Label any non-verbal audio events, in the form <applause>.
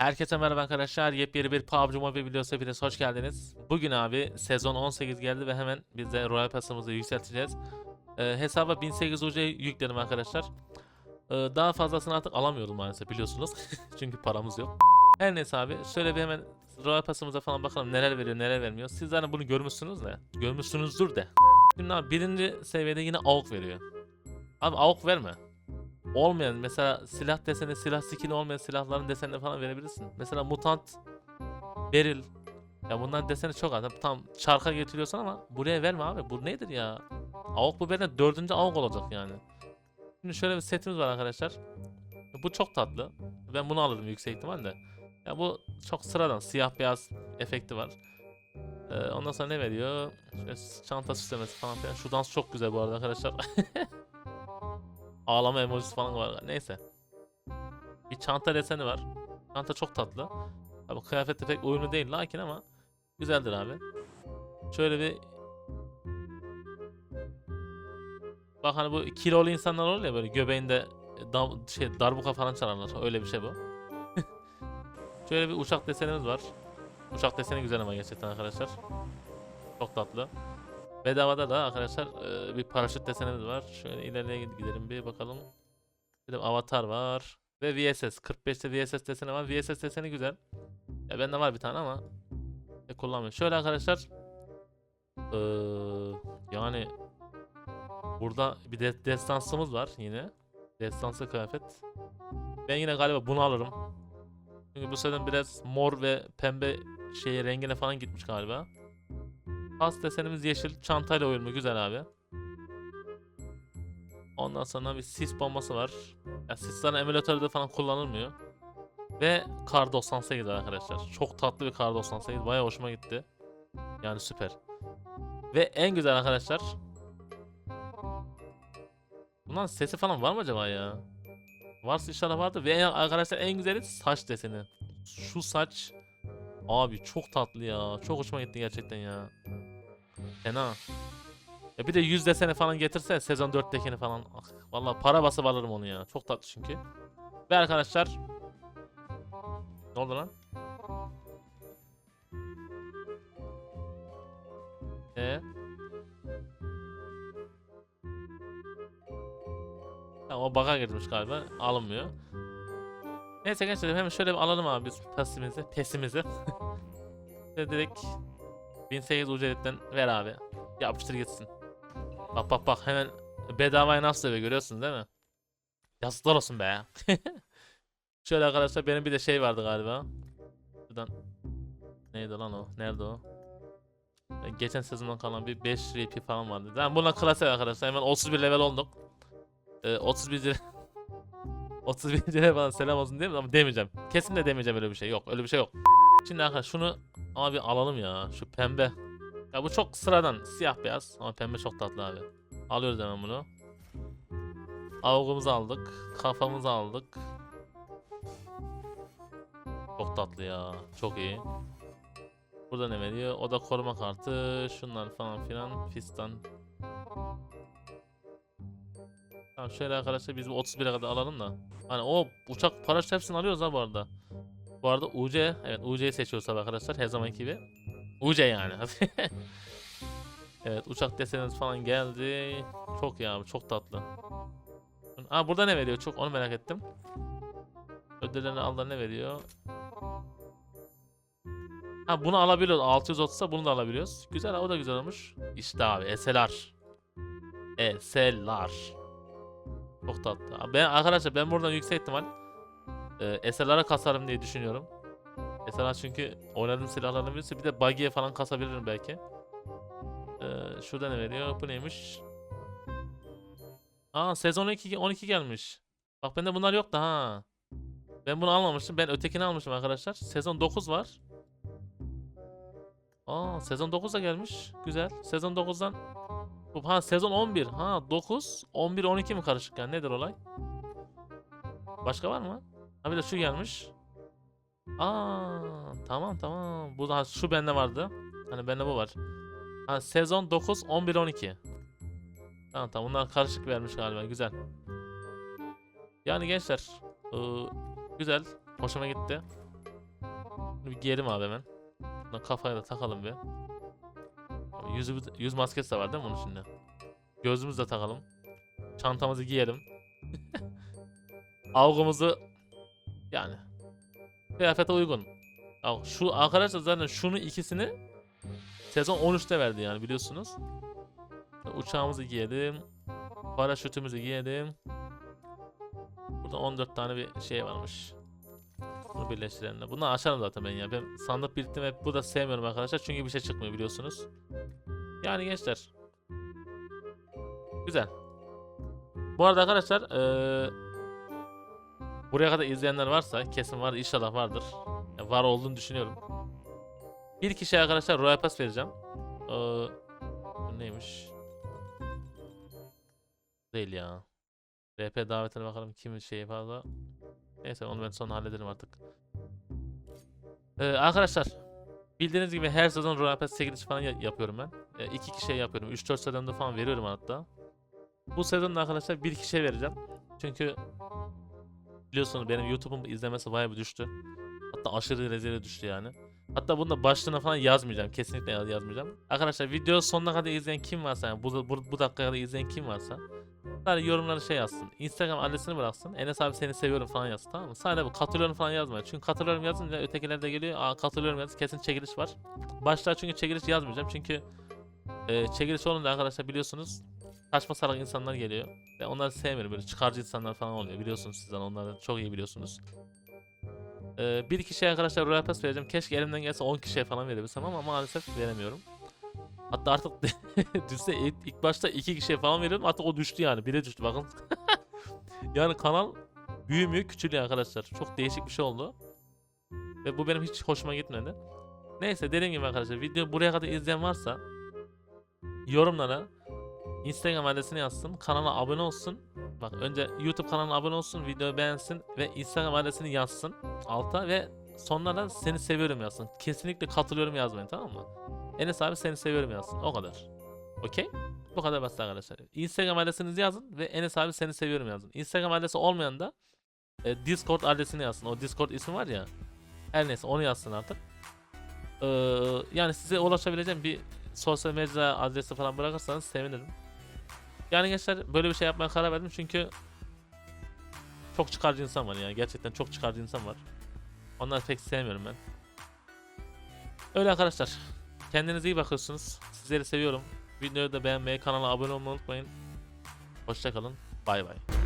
Herkese merhaba arkadaşlar. Yepyeni bir PUBG Mobile videosu hepiniz hoş geldiniz. Bugün abi sezon 18 geldi ve hemen biz de Royal Pass'ımızı yükselteceğiz. Ee, hesaba 1800 UC yükledim arkadaşlar. Ee, daha fazlasını artık alamıyorum maalesef biliyorsunuz. <laughs> Çünkü paramız yok. Her neyse abi şöyle bir hemen Royal Pass'ımıza falan bakalım neler veriyor neler vermiyor. Siz zaten bunu görmüşsünüz de. Görmüşsünüzdür de. Şimdi abi birinci seviyede yine AUK veriyor. Abi AUK verme olmayan mesela silah deseni, silah skill'i olmayan silahların desenini falan verebilirsin. Mesela mutant, beril. Ya bunların deseni çok az. Tam çarka getiriyorsun ama buraya verme abi. Bu nedir ya? AUK bu bende dördüncü AUK olacak yani. Şimdi şöyle bir setimiz var arkadaşlar. Bu çok tatlı. Ben bunu alırım yüksek ihtimalle. Ya bu çok sıradan siyah beyaz efekti var. Ee, ondan sonra ne veriyor? Şöyle çanta süslemesi falan filan. Şu dans çok güzel bu arada arkadaşlar. <laughs> Ağlama emojisi falan var. Neyse. Bir çanta deseni var. Çanta çok tatlı. Abi kıyafetle pek uyumlu değil lakin ama güzeldir abi. Şöyle bir Bak hani bu kilolu insanlar olur ya böyle göbeğinde dam, şey darbuka falan çalarlar. Öyle bir şey bu. <laughs> Şöyle bir uçak desenimiz var. Uçak deseni güzel ama gerçekten arkadaşlar. Çok tatlı. Bedavada da arkadaşlar bir paraşüt desenimiz var. Şöyle ileriye gidelim bir bakalım. Bir avatar var. Ve VSS. 45'te VSS deseni var. VSS deseni güzel. Ya bende var bir tane ama e, kullanmıyorum. Şöyle arkadaşlar e, yani burada bir de destansımız var yine. Destansı kıyafet. Ben yine galiba bunu alırım. Çünkü bu sene biraz mor ve pembe şey rengine falan gitmiş galiba. Pas desenimiz yeşil. Çantayla uyumlu. Güzel abi. Ondan sonra bir sis bombası var. Ya sislerin emülatörde falan kullanılmıyor. Ve Kar 98 arkadaşlar. Çok tatlı bir Kar 98. Baya hoşuma gitti. Yani süper. Ve en güzel arkadaşlar. Bunların sesi falan var mı acaba ya? Varsa inşallah vardır. Ve arkadaşlar en güzeli saç deseni. Şu saç Abi çok tatlı ya. Çok hoşuma gitti gerçekten ya. Fena. Ya bir de yüz desene falan getirse sezon 4'tekini falan. Ah, vallahi para basıp alırım onu ya. Çok tatlı çünkü. Ve arkadaşlar. Ne oldu lan? Ee? Tamam o bug'a girmiş galiba. Alınmıyor. Neyse gençler hemen şöyle bir alalım abi biz pesimizi. Pesimizi. <laughs> Direkt 1800 UC'den ver abi. Yapıştır gitsin. Bak bak bak hemen bedavaya nasıl eve görüyorsun değil mi? Yazıklar olsun be. <laughs> Şöyle arkadaşlar benim bir de şey vardı galiba. Şuradan neydi lan o? Nerede o? Ben Geçen sezondan kalan bir 5 RP falan vardı. Ben buna klasik arkadaşlar. Hemen 31 level olduk. Ee, 31 lira <laughs> 31 lira falan selam olsun değil mi? Ama demeyeceğim. Kesin de demeyeceğim öyle bir şey. Yok öyle bir şey yok. Şimdi arkadaşlar şunu abi alalım ya. Şu pembe. Ya bu çok sıradan. Siyah beyaz. Ama pembe çok tatlı abi. Alıyoruz hemen bunu. Avgumuzu aldık. Kafamızı aldık. Çok tatlı ya. Çok iyi. Burada ne veriyor? O da koruma kartı. Şunlar falan filan. Fistan. Tamam şöyle arkadaşlar biz bu 31'e kadar alalım da. Hani o uçak paraşüt hepsini alıyoruz ha bu arada. Bu arada UC, evet UC'yi seçiyoruz arkadaşlar her zamanki gibi. UC yani. <laughs> evet uçak desenimiz falan geldi. Çok ya çok tatlı. Aa burada ne veriyor? Çok onu merak ettim. Ödüllerini alda ne veriyor? Ha bunu alabiliyoruz. 630'sa bunu da alabiliyoruz. Güzel o da güzel olmuş. İşte abi SLR. SLR. Çok tatlı. Ben arkadaşlar ben buradan yüksek ihtimal e, SLR'a kasarım diye düşünüyorum. SLR çünkü oynadığım silahlardan birisi. Bir de buggy'e falan kasabilirim belki. E, şurada ne veriyor? Bu neymiş? Aa sezon 12, 12 gelmiş. Bak bende bunlar yoktu ha. Ben bunu almamıştım. Ben ötekini almışım arkadaşlar. Sezon 9 var. Aa sezon 9 da gelmiş. Güzel. Sezon 9'dan bu- Ha sezon 11. Ha 9, 11, 12 mi karışık yani nedir olay? Başka var mı? Ha bir de şu gelmiş. Aa tamam tamam. Bu da şu bende vardı. Hani bende bu var. Ha sezon 9, 11, 12. Tamam tamam bunlar karışık vermiş galiba güzel. Yani gençler ıı, güzel. Hoşuma gitti. Bunu bir giyelim abi hemen. Buna kafaya da takalım bir. Yüzü, yüz maskesi de var değil mi bunun içinde? Gözlüğümüzü de takalım. Çantamızı giyelim. <laughs> Avgumuzu yani kıyafete uygun. Ya şu arkadaşlar zaten şunu ikisini sezon 13'te verdi yani biliyorsunuz. Uçağımızı giyelim. Paraşütümüzü giyelim. Burada 14 tane bir şey varmış. Bunu birleştirelim de. Bunu açarım zaten ben ya. Ben sandık biriktim hep bu da sevmiyorum arkadaşlar. Çünkü bir şey çıkmıyor biliyorsunuz. Yani gençler. Güzel. Bu arada arkadaşlar eee, buraya kadar izleyenler varsa kesin var inşallah vardır. Ya var olduğunu düşünüyorum. Bir kişiye arkadaşlar Royal Pass vereceğim. Bu neymiş? Değil ya. RP davetine bakalım kimin şeyi fazla. Neyse onu ben sonra hallederim artık. Ee, arkadaşlar bildiğiniz gibi her sezon Royal Pass çekiliş falan ya- yapıyorum ben. Ee, iki kişiye yapıyorum. 3-4 sezonda falan veriyorum hatta. Bu sezon da arkadaşlar bir kişiye vereceğim. Çünkü biliyorsunuz benim YouTube'um izlemesi bayağı bir düştü. Hatta aşırı rezil düştü yani. Hatta bunu da başlığına falan yazmayacağım. Kesinlikle yaz- yazmayacağım. Arkadaşlar video sonuna kadar izleyen kim varsa yani bu, bu, bu dakikaya kadar izleyen kim varsa Sadece yorumları şey yazsın. Instagram adresini bıraksın. Enes abi seni seviyorum falan yazsın tamam mı? Sadece bu katılıyorum falan yazma. Çünkü katılıyorum yazınca ötekiler de geliyor. Aa katılıyorum yazınca kesin çekiliş var. Başta çünkü çekiliş yazmayacağım. Çünkü e, çekiliş olunca arkadaşlar biliyorsunuz saçma salak insanlar geliyor. Ve onları sevmiyorum. Böyle çıkarcı insanlar falan oluyor. Biliyorsunuz sizden onları çok iyi biliyorsunuz. E, bir kişiye arkadaşlar Royal Pass vereceğim. Keşke elimden gelse 10 kişiye falan verebilsem ama maalesef veremiyorum. Hatta artık <laughs> düşse ilk, ilk başta iki kişiye falan veriyordum. Artık o düştü yani. Bire düştü bakın. <laughs> yani kanal büyümüyor, küçülüyor arkadaşlar. Çok değişik bir şey oldu. Ve bu benim hiç hoşuma gitmedi. Neyse dediğim gibi arkadaşlar video buraya kadar izleyen varsa yorumlara Instagram adresini yazsın, kanala abone olsun. Bak önce YouTube kanalına abone olsun, videoyu beğensin ve Instagram adresini yazsın alta ve sonuna da seni seviyorum yazsın. Kesinlikle katılıyorum yazmayın tamam mı? Enes abi seni seviyorum yazsın. O kadar. Okey? Bu kadar basit arkadaşlar. Instagram adresinizi yazın ve Enes abi seni seviyorum yazın. Instagram adresi olmayan da e, Discord adresini yazsın. O Discord ismi var ya. Her neyse onu yazsın artık. Ee, yani size ulaşabileceğim bir sosyal medya adresi falan bırakırsanız sevinirim. Yani gençler böyle bir şey yapmaya karar verdim çünkü çok çıkarcı insan var yani gerçekten çok çıkarcı insan var. Onları pek sevmiyorum ben. Öyle arkadaşlar. Kendinize iyi bakıyorsunuz. Sizleri seviyorum. Videoyu da beğenmeyi, kanala abone olmayı unutmayın. Hoşçakalın. Bay bay.